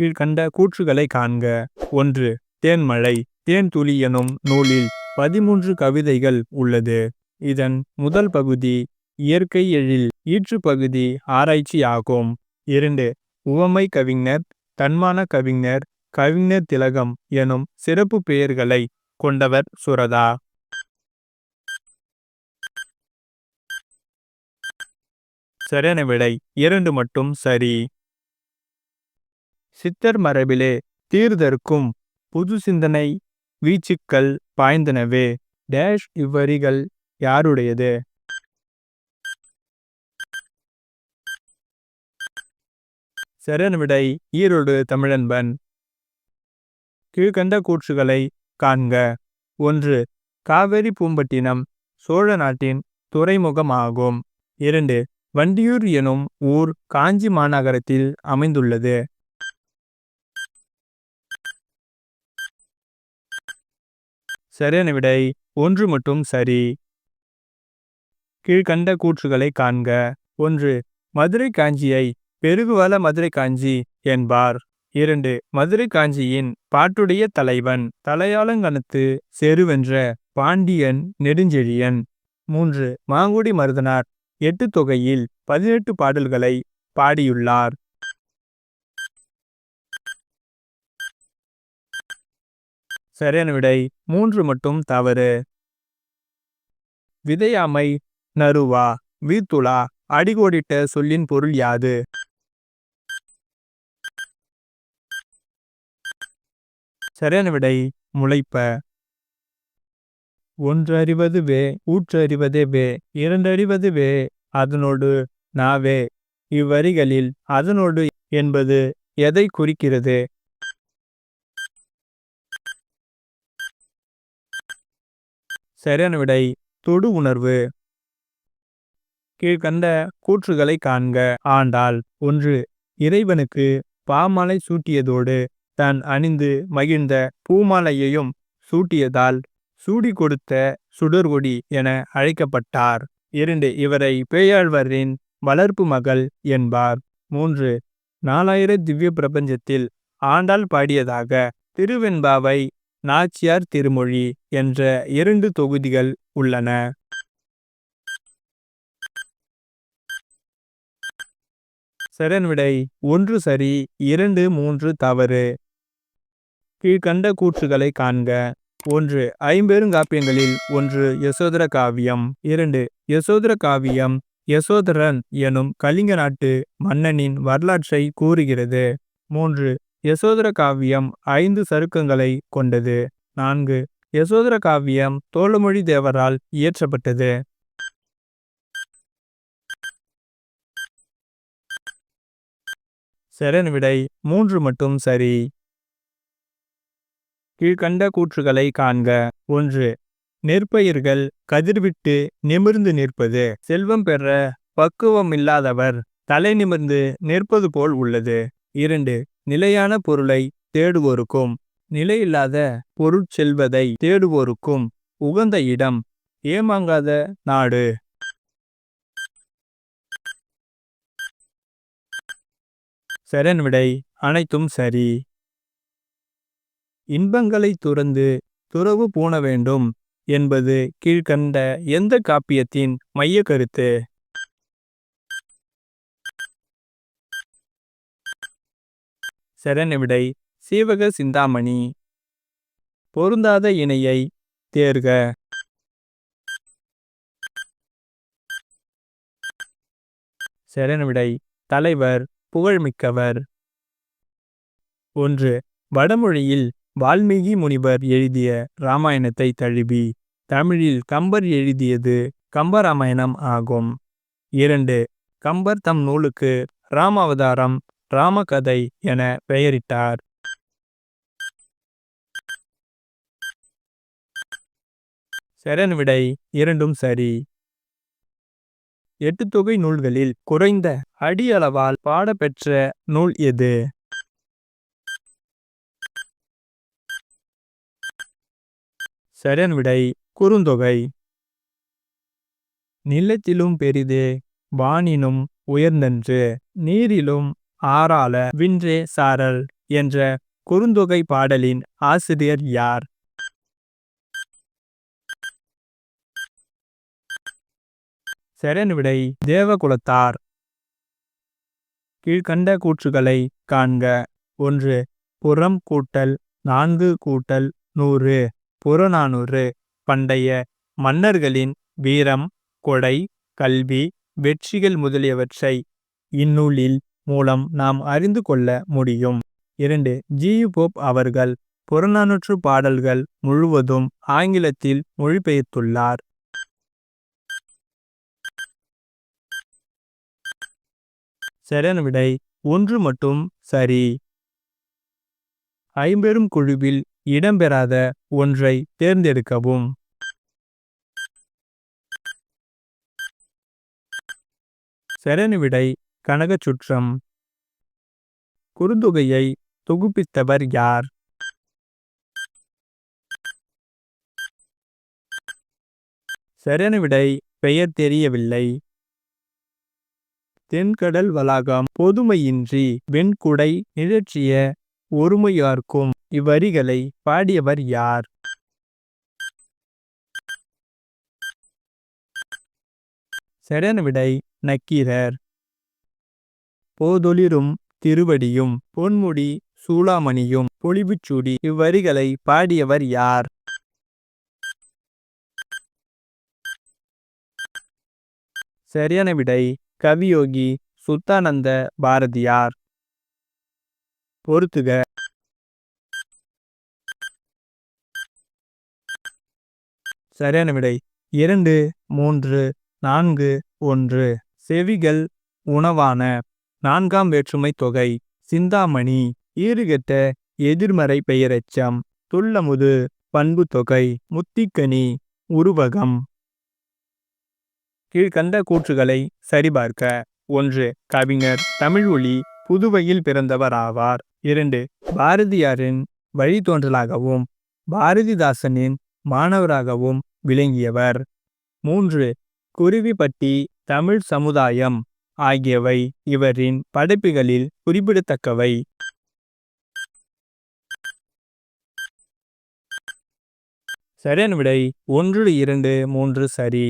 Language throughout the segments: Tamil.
கீழ்கண்ட கூற்றுகளை காண்க. ஒன்று தேன்மழை தேன்துளி எனும் நூலில் பதிமூன்று கவிதைகள் உள்ளது. இதன் முதல் பகுதி இயற்கை எழில் ஈற்று பகுதி ஆராய்ச்சி ஆகும் இரண்டு உவமை கவிஞர் தன்மான கவிஞர் கவிஞர் திலகம் எனும் சிறப்பு பெயர்களை கொண்டவர் சுரதா. சரியான விடை இரண்டு மட்டும் சரி. சித்தர் மரபிலே தீர்தற்கும் புது சிந்தனை வீச்சுக்கள் பாய்ந்தனவே. டேஷ் இவ்வரிகள் யாருடையது? சரணவிடை விடை ஈரோடு தமிழன்பன். கீழ்கண்ட கூற்றுகளை காண்க. ஒன்று காவிரி பூம்பட்டினம் சோழ நாட்டின் துறைமுகமாகும். இரண்டு வண்டியூர் எனும் ஊர் காஞ்சி மாநகரத்தில் அமைந்துள்ளது. சரியான விடை ஒன்று மட்டும் சரி. கீழ்கண்ட கூற்றுகளை காண்க. ஒன்று மதுரை காஞ்சியை பெருகுவல மதுரை காஞ்சி என்பார். இரண்டு மதுரை காஞ்சியின் பாட்டுடைய தலைவன் தலையாளங்கணத்து செருவென்ற பாண்டியன் நெடுஞ்செழியன். மூன்று மாங்குடி மருதனார் எட்டு தொகையில் பதினெட்டு பாடல்களை பாடியுள்ளார். சரியான விடை மூன்று மட்டும் தவறு. விதையாமை நறுவா வீத்துளா அடிகோடிட்ட சொல்லின் பொருள் யாது? சரியான விடை முளைப்ப. ஒன்றறிவது வே ஊற்றறிவதே வே இரண்டறிவது வே அதனோடு நாவே இவ்வரிகளில் அதனோடு என்பது எதை குறிக்கிறது? சரியான விடை தொடு உணர்வு. கீழ்கண்ட கூற்றுகளை காண்க. ஆண்டாள் ஒன்று இறைவனுக்கு பாமாலை சூட்டியதோடு தான் அணிந்து மகிழ்ந்த பூமாலையையும் சூட்டியதால் சூடி கொடுத்த சுடர்கொடி என அழைக்கப்பட்டார். இரண்டு இவரை பேயாழ்வரின் வளர்ப்பு மகள் என்பார். மூன்று நாலாயிர திவ்ய பிரபஞ்சத்தில் ஆண்டாள் பாடியதாக திருவெண்பாவை நாச்சியார் திருமொழி என்ற இரண்டு தொகுதிகள் உள்ளன. சரன்விடை ஒன்று சரி இரண்டு மூன்று தவறு. கீழ்கண்ட கூற்றுகளை காண்க. ஒன்று ஐம்பெருங்காப்பியங்களில் ஒன்று யசோதர காவியம். இரண்டு யசோதர காவியம் யசோதரன் எனும் கலிங்க நாட்டு மன்னனின் வரலாற்றை கூறுகிறது. மூன்று யசோதர காவியம் ஐந்து சருக்கங்களை கொண்டது. நான்கு. யசோதர காவியம் தோழமொழி தேவரால் இயற்றப்பட்டது. சரண் விடை மூன்று மட்டும் சரி. கீழ்கண்ட கூற்றுகளை காண்க. ஒன்று. நெற்பயிர்கள் கதிர்விட்டு நிமிர்ந்து நிற்பது. செல்வம் பெற பக்குவம் இல்லாதவர் தலை நிமிர்ந்து நிற்பது போல் உள்ளது. இரண்டு. நிலையான பொருளை தேடுவோருக்கும் நிலையில்லாத பொருட்செல்வதை தேடுவோருக்கும் உகந்த இடம் ஏமாங்காத நாடு. சரண் விடை அனைத்தும் சரி. இன்பங்களை துறந்து துறவு பூண வேண்டும் என்பது கீழ்கண்ட எந்த காப்பியத்தின் மைய கருத்து? சரண சீவக சிந்தாமணி. பொருந்தாத இணையை தேர்க. சரண தலைவர் புகழ்மிக்கவர். ஒன்று வடமொழியில் வால்மீகி முனிவர் எழுதிய இராமாயணத்தை தழுவி தமிழில் கம்பர் எழுதியது கம்பராமாயணம் ஆகும். இரண்டு கம்பர் தம் நூலுக்கு ராமாவதாரம் ராமகதை என பெயரிட்டார். செரன் விடை இரண்டும் சரி. எட்டு தொகை நூல்களில் குறைந்த அடியளவால் பாடப்பெற்ற நூல் எது? சரண் விடை குறுந்தொகை. நிலத்திலும் பெரிதே வானினும் உயர்ந்தன்று நீரிலும் ஆறால வின்றே சாரல் என்ற குறுந்தொகை பாடலின் ஆசிரியர் யார்? சரியான விடை தேவகுலத்தார். கீழ்கண்ட கூற்றுகளை காண்க. ஒன்று புறம் கூட்டல் நான்கு கூட்டல் நூறு புறநானூறு பண்டைய மன்னர்களின் வீரம் கொடை கல்வி வெற்றிகள் முதலியவற்றை இந்நூலில் மூலம் நாம் அறிந்து கொள்ள முடியும். இரண்டு ஜியு போப் அவர்கள் புறநானூற்று பாடல்கள் முழுவதும் ஆங்கிலத்தில் மொழிபெயர்த்துள்ளார். சரியான விடை ஒன்று மட்டும் சரி. ஐம்பெரும் குழுவில் இடம்பெறாத ஒன்றை தேர்ந்தெடுக்கவும். சரியான விடை கனகச் சுற்றம். குறுந்தொகையை தொகுப்பித்தவர் யார்? சரியான விடை பெயர் தெரியவில்லை. தென்கடல் வளாகம் பொதுமையின்றி வெண்குடை நிழற்றிய ஒருமையார்க்கும் இவ்வரிகளை பாடியவர் யார்? சரியான விடை நக்கீரர். போதொளிரும் திருவடியும் பொன்முடி சூளாமணியும் பொலிவுச்சூடி இவ்வரிகளை பாடியவர் யார்? சரியான விடை கவியோகி சுத்தானந்த பாரதியார். பொறுத்துக. சரியான விடை இரண்டு மூன்று நான்கு ஒன்று. செவிகள் உணவான நான்காம் வேற்றுமை தொகை சிந்தாமணி ஈறுகெட்ட எதிர்மறை பெயரெச்சம் துள்ளமுது பண்பு தொகை முத்திக்கனி உருவகம். கீழ்கண்ட கூற்றுகளை சரிபார்க்க ஒன்று கவிஞர் தமிழ்மொழி புதுவையில் பிறந்தவர் ஆவார் இரண்டு பாரதியாரின் வழித்தோன்றலாகவும் பாரதிதாசனின் மாணவராகவும் விளங்கியவர். மூன்று குருவிப்பட்டி தமிழ் சமுதாயம். ஆகியவை இவரின் படைப்புகளில் குறிப்பிடத்தக்கவை. சரியான விடை ஒன்று இரண்டு மூன்று சரி.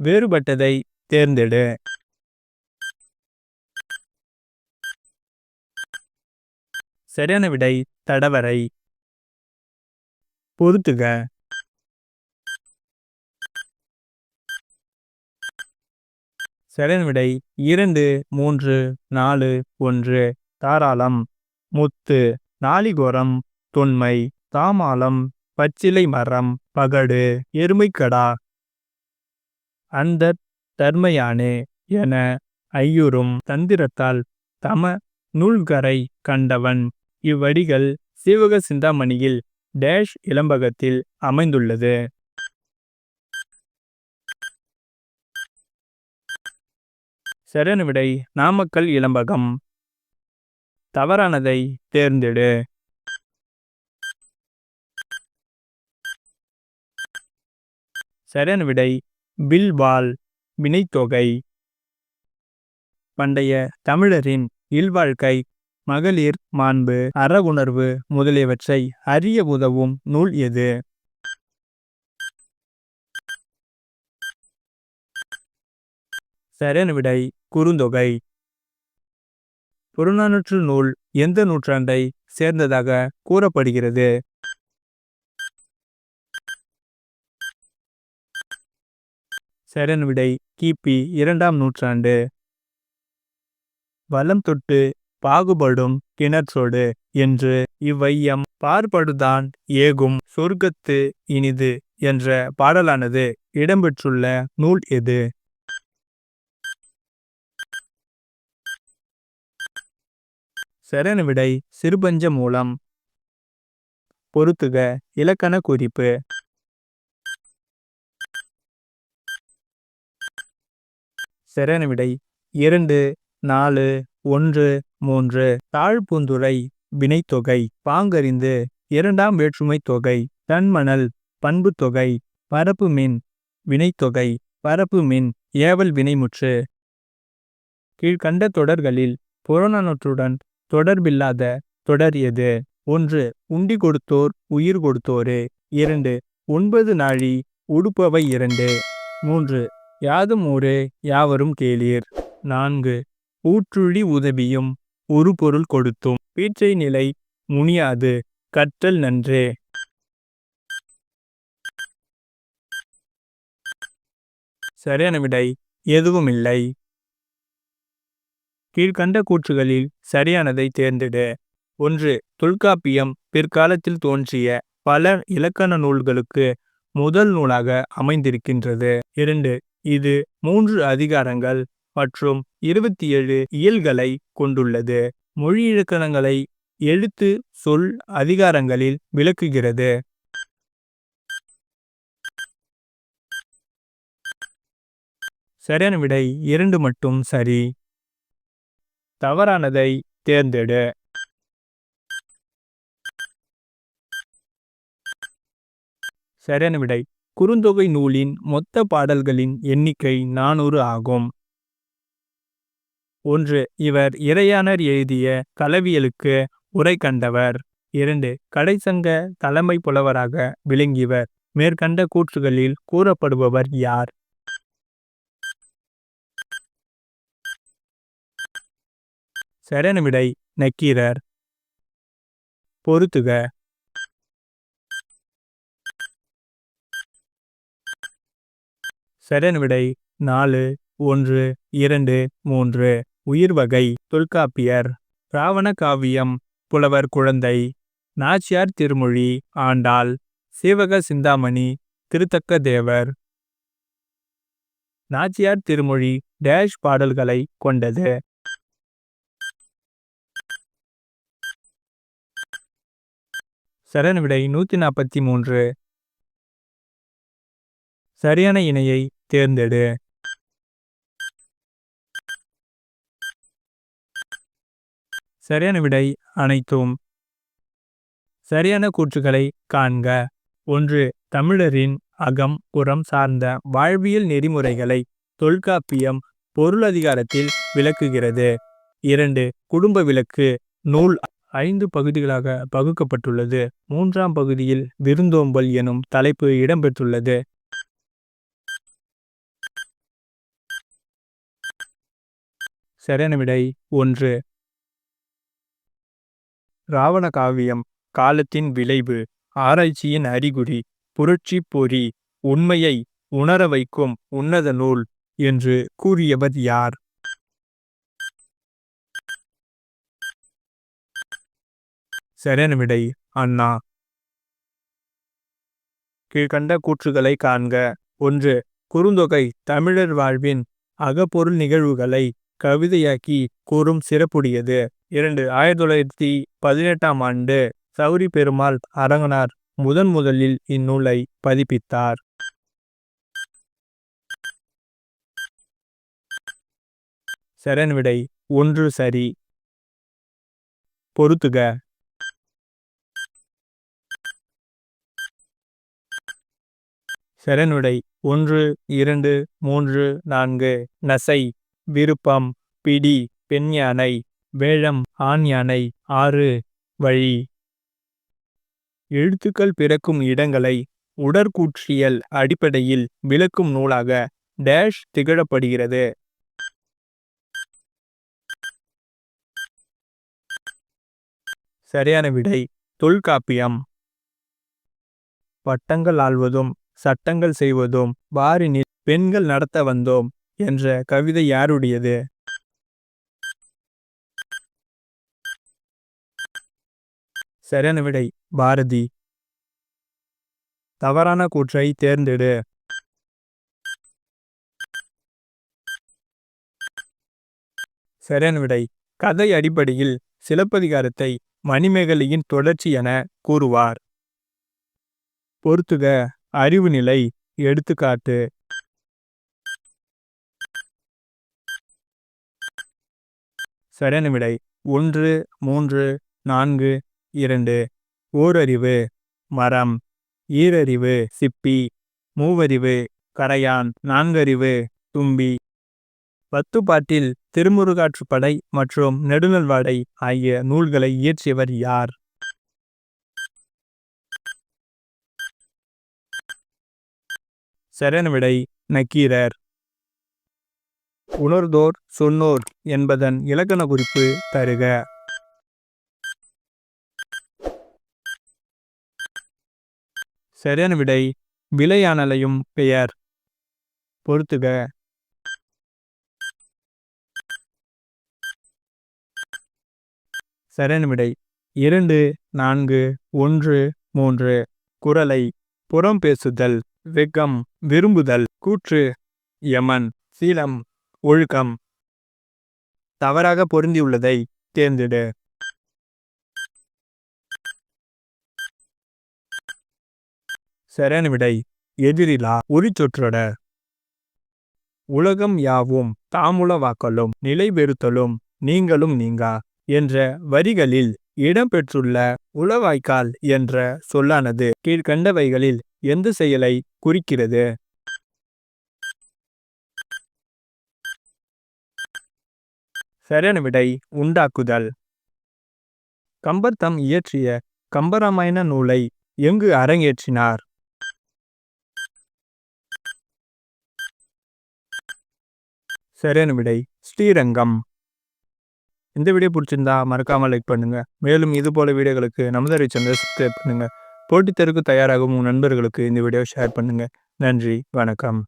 வேறுபட்டதை தேர்ந்தெடு. சரியான விடை தடவரை. பொறுத்துக சரியான விடை இரண்டு மூன்று நாலு ஒன்று. தாராளம். முத்து. நாளிகோரம். தொன்மை. தாமாலம் பச்சிலை மரம். பகடு. எருமைக்கடா. அந்த தர்மையானே என ஐயுறும் தந்திரத்தால் தம நூல்கரை கண்டவன். இவ்வடிகள் சிவக சிந்தாமணியில் டேஷ் இளம்பகத்தில் அமைந்துள்ளது. சரியான விடை நாமக்கல் இளம்பகம். தவறானதை தேர்ந்தெடு. சரியான விடை பில்வால் வினைத்தொகை. பண்டைய தமிழரின் இல்வாழ்க்கை மகளிர் மாண்பு அறவுணர்வு முதலியவற்றை அறிய உதவும் நூல் எது? சரியான விடை குறுந்தொகை. புறநானூற்று நூல் எந்த நூற்றாண்டை சேர்ந்ததாக கூறப்படுகிறது? சரண் விடை கிபி இரண்டாம் நூற்றாண்டு. வலம் தொட்டு பாகுபடும் கிணற்றோடு என்று இவ்வையம் பார்படுதான் ஏகும் சொர்க்கத்து இனிது என்ற பாடலானது இடம்பெற்றுள்ள நூல் எது? சரியான விடை சிறுபஞ்ச மூலம். பொருத்துக இலக்கண குறிப்பு. சரியான விடை இரண்டு நாலு ஒன்று மூன்று. தாழ்பூந்துரை வினைத்தொகை. பாங்கறிந்து இரண்டாம் வேற்றுமை தொகை. தன்மணல் பண்பு தொகை பரப்பு மின் வினைத்தொகை. பரப்பு மின் ஏவல் வினைமுற்று. கீழ்கண்ட தொடர்களில் புறநானூற்றுடன் தொடர்பில்லாத தொடர் எது? ஒன்று உண்டி கொடுத்தோர் உயிர் கொடுத்தோரே. இரண்டு ஒன்பது நாழி உடுப்பவை இரண்டு. மூன்று யாதும் ஊரே யாவரும் கேளீர். நான்கு ஊற்றுழி உதவியும் ஒரு பொருள் கொடுத்தும். பீச்சை நிலை முனியாது கற்றல் நன்றே. சரியான விடை எதுவுமில்லை. கீழ்கண்ட கூற்றுகளில் சரியானதை தேர்ந்தெடு. ஒன்று தொல்காப்பியம் பிற்காலத்தில் தோன்றிய பல இலக்கண நூல்களுக்கு முதல் நூலாக அமைந்திருக்கின்றது. இரண்டு இது மூன்று அதிகாரங்கள் மற்றும் இருபத்தி ஏழு இயல்களை கொண்டுள்ளது. மொழி இலக்கணங்களை எழுத்து சொல் அதிகாரங்களில் விளக்குகிறது. சரியான விடை இரண்டு மட்டும் சரி. தவறானதை தேர்ந்தெடு. சரியான விடை. குறுந்தொகை நூலின் மொத்த பாடல்களின் எண்ணிக்கை நானூறு ஆகும். ஒன்று இவர் இறையானர் எழுதிய களவியலுக்கு உரை கண்டவர். இரண்டு கடைசங்க தலைமை புலவராக விளங்கியவர். மேற்கண்ட கூற்றுகளில் கூறப்படுபவர் யார்? சரியான விடை நக்கீரர். பொருத்துக. சரியான விடை நாலு ஒன்று இரண்டு மூன்று. உயிர் வகை தொல்காப்பியர். ராவண காவியம் புலவர் குழந்தை. நாச்சியார் திருமொழி ஆண்டாள். சீவக சிந்தாமணி திருத்தக்க தேவர். நாச்சியார் திருமொழி டேஷ் பாடல்களை கொண்டது. சரண விடை நூத்தி நாற்பத்தி மூன்று சரியான இணையை தேர்ந்தெடு. சரியான விடை அனைத்தும். சரியான கூற்றுகளை காண்க. ஒன்று தமிழரின் அகம் புறம் சார்ந்த வாழ்வியல் நெறிமுறைகளை தொல்காப்பியம் பொருளதிகாரத்தில் விளக்குகிறது. இரண்டு குடும்ப விளக்கு நூல் ஐந்து பகுதிகளாக பகுக்கப்பட்டுள்ளது. மூன்றாம் பகுதியில் விருந்தோம்பல் எனும் தலைப்பு இடம்பெற்றுள்ளது. சரணவிடை ஒன்று. ராவண காவியம் காலத்தின் விளைவு ஆராய்ச்சியின் அறிகுறி புரட்சி பொறி உண்மையை உணர வைக்கும் உன்னத நூல் என்று கூறியவர் யார்? சரியான விடை அண்ணா. கீழ்கண்ட கூற்றுகளை காண்க. ஒன்று குறுந்தொகை தமிழர் வாழ்வின் அகப்பொருள் நிகழ்வுகளை கவிதையாக்கி கூறும் சிறப்புடையது. இரண்டு ஆயிரத்தி தொள்ளாயிரத்தி பதினெட்டாம் ஆண்டு சௌரி பெருமாள் அரங்கனார் முதன் முதலில் இந்நூலை பதிப்பித்தார். சரண் விடை ஒன்று சரி. பொறுத்துக. சரணுடை. ஒன்று இரண்டு மூன்று நான்கு. நசை. விருப்பம். பிடி. பெண் யானை. வேழம். ஆண் யானை. ஆறு. வழி. எழுத்துக்கள் பிறக்கும் இடங்களை உடற்கூற்றியல் அடிப்படையில் விளக்கும் நூலாக டேஷ் திகழப்படுகிறது. சரியான விடை. தொல்காப்பியம். பட்டங்கள் ஆள்வதும் சட்டங்கள் செய்வதும் பாரினில் பெண்கள் நடத்த வந்தோம் என்ற கவிதை யாருடையது? சரியான விடை பாரதி. தவறான கூற்றை தேர்ந்தெடு. சரியான விடை கதை அடிப்படையில் சிலப்பதிகாரத்தை மணிமேகலையின் தொடர்ச்சி என கூறுவார். பொறுத்துக அறிவு நிலை எடுத்துக்காட்டு. சரியான விடை ஒன்று மூன்று நான்கு இரண்டு. ஓரறிவு மரம். ஈரறிவு சிப்பி. மூவறிவு கரையான். நான்கறிவு தும்பி. பத்துப்பாட்டில் திருமுருகாற்றுப்படை மற்றும் நெடுநல்வாடை ஆகிய நூல்களை இயற்றியவர் யார்? சரியான விடை நக்கீரர். உணர்ந்தோர் சொன்னோர் என்பதன் இலக்கண குறிப்பு தருக. சரியான விடை விலையானலையும் பெயர். பொறுத்துக. சரியான விடை இரண்டு நான்கு ஒன்று மூன்று குரலை புறம் பேசுதல். வெக்கம் விரும்புதல் கூற்று யமன் சீலம் ஒழுக்கம். தவறாக பொருந்தியுள்ளதை தேர்ந்தெடு. சரியான விடை எதிரிலா உரிச்சொற்றொடர் உலகம் யாவும் தாமுளவாக்கலும் நிலை பெறுத்தலும் நீங்களும் நீங்கா என்ற வரிகளில் இடம்பெற்றுள்ள உளவாய்க்கால் என்ற சொல்லானது கீழ்கண்டவைகளில் எந்த செயலை குறிக்கிறது? சரியான விடை உண்டாக்குதல். கம்பர் தம் இயற்றிய கம்பராமாயண நூலை எங்கு அரங்கேற்றினார்? சரியான விடை ஸ்ரீரங்கம். இந்த வீடியோ பிடிச்சிருந்தா மறக்காமல் லைக் பண்ணுங்க. மேலும் இது போல வீடியோகளுக்கு நமதரை சேனலை சப்ஸ்கிரைப் பண்ணுங்க. போட்டித் தேர்வுக்கு தயாராகும் உங்கள் நண்பர்களுக்கு இந்த வீடியோ ஷேர் பண்ணுங்க. நன்றி வணக்கம்.